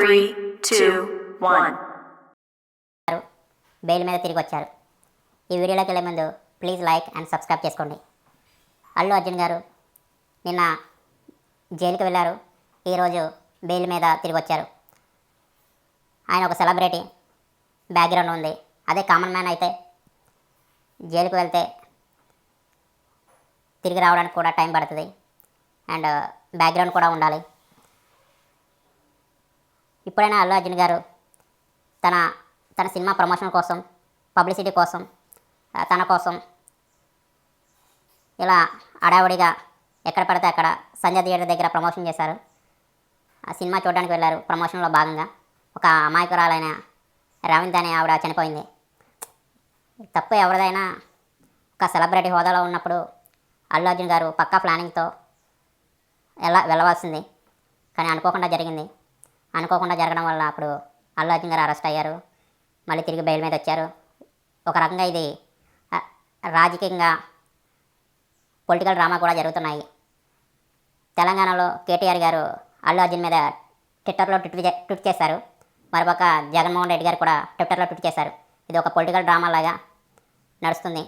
Three two one garu బెయిల్ మీద తిరిగి వచ్చారు ఈ వీడియోలోకి వెళ్ళే ముందు ప్లీజ్ లైక్ అండ్ సబ్స్క్రైబ్ చేసుకోండి. అల్లు అర్జున్ గారు నిన్న జైలుకి వెళ్ళారు. ఈరోజు బెయిల్ మీద తిరిగి వచ్చారు ఆయన ఒక సెలబ్రిటీ బ్యాక్గ్రౌండ్ ఉంది. అదే కామన్ మ్యాన్ అయితే జైలుకి వెళ్తే తిరిగి రావడానికి కూడా టైం పడుతుంది. అండ్ బ్యాక్గ్రౌండ్ కూడా ఉండాలి. ఇప్పుడైనా అల్లు అర్జున్ గారు తన తన సినిమా ప్రమోషన్ కోసం పబ్లిసిటీ కోసం తన కోసం ఇలా అడావిడిగా ఎక్కడ పడితే అక్కడ సంజయ్ థియేటర్ దగ్గర ప్రమోషన్ చేశారు. ఆ సినిమా చూడడానికి వెళ్ళారు ప్రమోషన్లో భాగంగా. ఒక అమాయకురాలైన రవింద్ అనే ఆవిడ చనిపోయింది. తప్పు ఎవరిదైనా ఒక సెలబ్రిటీ హోదాలో ఉన్నప్పుడు అల్లు అర్జున్ గారు పక్కా ప్లానింగ్తో ఎలా వెళ్ళవలసింది కానీ అనుకోకుండా జరిగింది. అనుకోకుండా జరగడం వల్ల అప్పుడు అల్లు అర్జున్ గారు అరెస్ట్ అయ్యారు. మళ్ళీ తిరిగి బెయిల్ మీద వచ్చారు. ఒక రకంగా ఇది రాజకీయంగా పొలిటికల్ డ్రామా కూడా జరుగుతున్నాయి. తెలంగాణలో కేటీఆర్ గారు అల్లు అర్జున్ మీద ట్విట్టర్లో ట్విట్ చే- చేశారు. మరొక జగన్మోహన్ రెడ్డి గారు కూడా ట్విట్టర్లో ట్విట్ చేశారు. ఇది ఒక పొలిటికల్ డ్రామా లాగా నడుస్తుంది.